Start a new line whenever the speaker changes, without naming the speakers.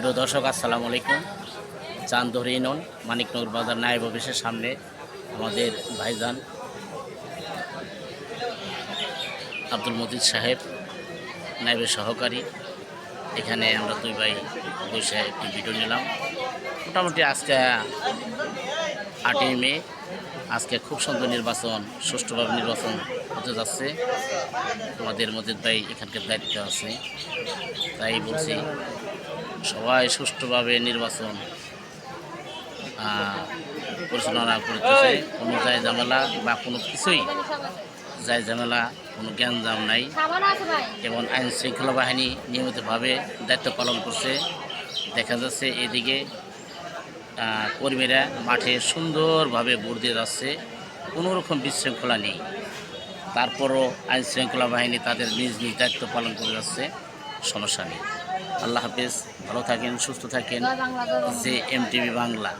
প্রিয় দর্শক, আসসালামু আলাইকুম। চান্দহরি নন মানিকনগর বাজার নায়েব অফিসের সামনে আমাদের ভাইজান আব্দুল মজিদ সাহেব, নায়েবের সহকারী। এখানে আমরা দুই ভাই বসে একটি ভিডিও নিলাম। মোটামুটি আজকে আটই মে, আজকে খুব সুন্দর নির্বাচন, সুষ্ঠুভাবে নির্বাচন হতে যাচ্ছে। আমাদের মজিদ ভাই এখানকার দায়িত্ব আছে, তাই বলছি সবাই সুষ্ঠুভাবে নির্বাচন পরিচালনা করতেছে। কোনো যায় ঝামেলা বা কোনো কিছুই যায় ঝামেলা কোনো জ্ঞানজাম নাই। এবং আইন শৃঙ্খলা বাহিনী নিয়মিতভাবে দায়িত্ব পালন করছে। দেখা যাচ্ছে এদিকে কর্মীরা মাঠে সুন্দরভাবে ভোট দিয়ে যাচ্ছে। কোনো রকম বিশৃঙ্খলা নেই। তারপরও আইন শৃঙ্খলা বাহিনী তাদের নিজ নিজ দায়িত্ব পালন করে যাচ্ছে। সমস্যা নেই। আল্লাহ হাফেজ ভালো থাকেন সুস্থ থাকেন। যে এম টিভি বাংলা।